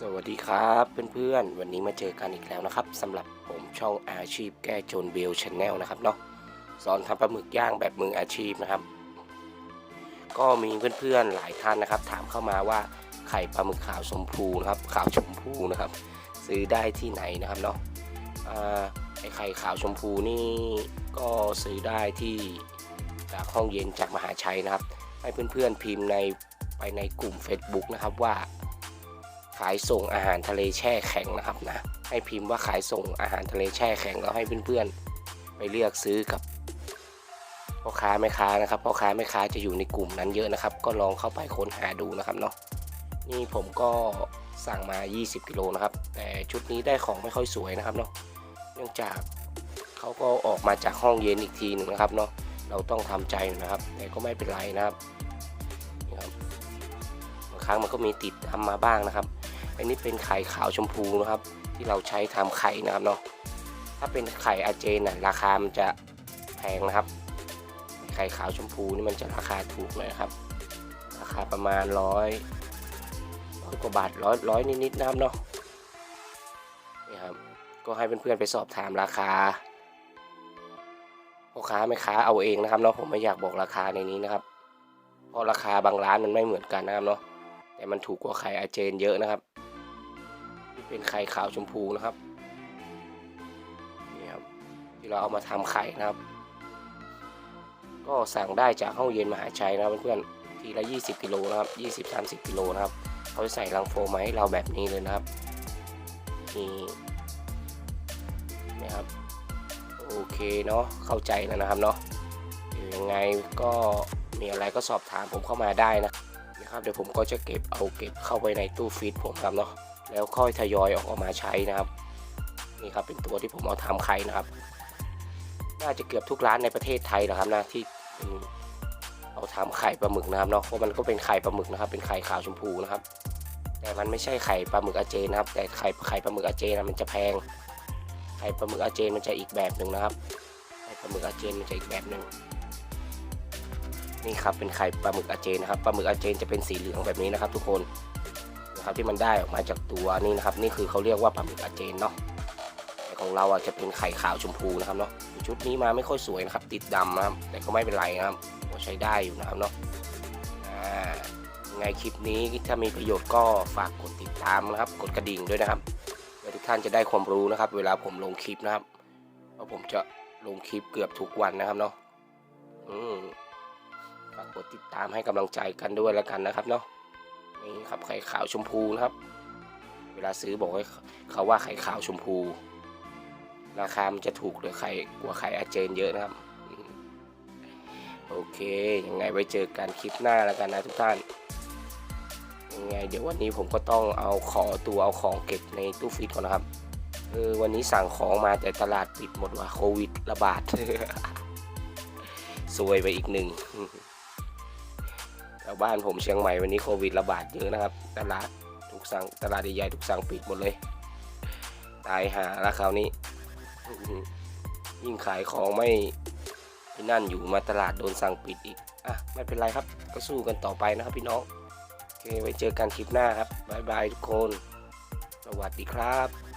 สวัสดีครับเพื่อนๆ วันนี้มาเจอกันอีกแล้วนะครับสำหรับผมช่องอาชีพแก้จนเบลชแนลนะครับเนาะสอนทำปลาหมึกย่างแบบมืออาชีพนะครับ ก็มีเพื่อนๆหลายท่านนะครับ ถามเข้ามาว่าไข่ปลาหมึกขาวชมพูนะครับขาวชมพูนะครับ ซื้อได้ที่ไหนนะครับเนาะอ่าไอไข่ขาวชมพูนี่ก็ซื้อได้ที่จากห้องเย็นจากมหาชัยนะครับ ให้เพื่อนๆพิมพ์ในไปในกลุ่ม Facebook นะครับว่า ขายส่งอาหารทะเลแช่แข็งนะครับนะ ให้พิมพ์ว่าขายส่งอาหารทะเลแช่แข็งแล้วให้เพื่อนๆ ไปเลือกซื้อกับพ่อค้าแม่ค้านะครับพ่อค้าแม่ค้าจะอยู่ในกลุ่มนั้นเยอะนะครับ ก็ลองเข้าไปค้นหาดูนะครับเนาะนี่ผมก็สั่งมา 20 กิโลนะครับ แต่ชุดนี้ได้ของไม่ค่อยสวยนะครับเนาะเนื่องจากเขาก็ออกมาจากห้องเย็นอีกทีหนึ่งนะครับเนาะเราต้องทำใจนะครับแต่ก็ไม่เป็นไรนะครับนี่ครับางครั้งมันก็มีติดทำมาบ้างนะครับ อันนี้เป็นไข่ขาวชมพูนะครับ ที่เราใช้ทำไข่นะครับเนาะถ้าเป็นไข่อาเจนนะราคามันจะแพงนะครับ ไข่ขาวชมพูนี่มันจะราคาถูกหน่อยครับ ราคาประมาณร้อยร้อยกว่าบาทร้อยร้อยนิดๆนะครับเนาะนี่ครับก็ให้เพื่อนๆไปสอบถามราคาพ่อค้าแม่ค้าเอาเองนะครับเนาะผมไม่อยากบอกราคาในนี้นะครับ เพราะราคาบางร้านมันไม่เหมือนกันนะครับเนาะแต่มันถูกกว่าไข่อาเจนเยอะนะครับ นี่เป็นไข่ขาวชมพูนะครับนี่ครับที่เราเอามาทำไข่นะครับ ก็สั่งได้จากห้องเย็นมหาชัยนะเพื่อนๆทีละ 20กิโลนะครับ20-30กิโลนะครับเขาจะใส่ลังโฟมมาให้เราแบบนี้เลยนะครับนี่นะครับโอเคเนาะเข้าใจแล้วนะครับเนาะยังไงก็มีอะไรก็สอบถามผมเข้ามาได้นะนะครับ เดี๋ยวผมก็จะเก็บเอาเก็บเข้าไปในตู้ฟรีซผมครับเนาะ แล้วค่อยทยอยออกมาใช้นะครับนี่ครับเป็นตัวที่ผมเอาทำไข่นะครับ น่าจะเกือบทุกร้านในประเทศไทยนะครับนะที่เอาทำไข่ปลาหมึกนะครับเนาะเพราะมันก็เป็นไข่ปลาหมึกนะครับ เป็นไข่ขาวชมพูนะครับ แต่มันไม่ใช่ไข่ปลาหมึกอาเจนนะครับ แต่ไข่ไข่ปลาหมึกอาเจนะมันจะแพง ไข่ปลาหมึกอาเจนมันจะอีกแบบหนึ่งนะครับไข่ปลาหมึกอาเจนมันจะอีกแบบหนึ่งนี่ครับเป็นไข่ปลาหมึกอาเจนนะครับปลาหมึกอาเจนจะเป็นสีเหลืองแบบนี้นะครับ ทุกคน นะครับที่มันได้ออกมาจากตัวนี่นะครับนี่คือเขาเรียกว่าปลาหมึกอาเจนเนาะแต่ของเราอะจะเป็นไข่ขาวชมพูนะครับเนาะชุดนี้มาไม่ค่อยสวยนะครับ ติดดำนะครับแต่ก็ไม่เป็นไรนะครับก็ใช้ได้อยู่นะครับเนาะไงคลิปนี้ถ้ามีประโยชน์ก็ฝากกดติดตามนะครับ กดกระดิ่งด้วยนะครับเพื่อทุกท่านจะได้ความรู้นะครับ เวลาผมลงคลิปนะครับเพราะผมจะลงคลิปเกือบทุกวันนะครับเนาะฝากกดติดตามให้กำลังใจกันด้วยแล้วกันนะครับเนาะ นี่ครับไข่ขาวชมพูนะครับ เวลาซื้อบอกให้เขาว่าไข่ขาวชมพู ราคามันจะถูกหรือไข่กว่าไข่อาเจนเยอะนะครับ โอเค ยังไงไว้เจอกันคลิปหน้าแล้วกันนะทุกท่านยังไงเดี๋ยววันนี้ผมก็ต้องเอาขอตัวเอาของเก็บในตู้ฟรีก่อนนะครับเออวันนี้สั่งของมาแต่ตลาดปิดหมดว่ะโควิดระบาดซวยไปอีกหนึ่ง แถวบ้านผมเชียงใหม่วันนี้โควิดระบาดเยอะนะครับ ตลาดทุกสั่งตลาดใหญ่ๆทุกสั่งปิดหมดเลย ตายหาแล้วคราวนี้ ยิ่งขายของไม่ไม่นั่นอยู่มาตลาดโดนสั่งปิดอีก อะ ไม่เป็นไรครับ ก็สู้กันต่อไปนะครับพี่น้อง โอเค ไว้เจอกันคลิปหน้าครับ บ๊ายบายทุกคน สวัสดีครับ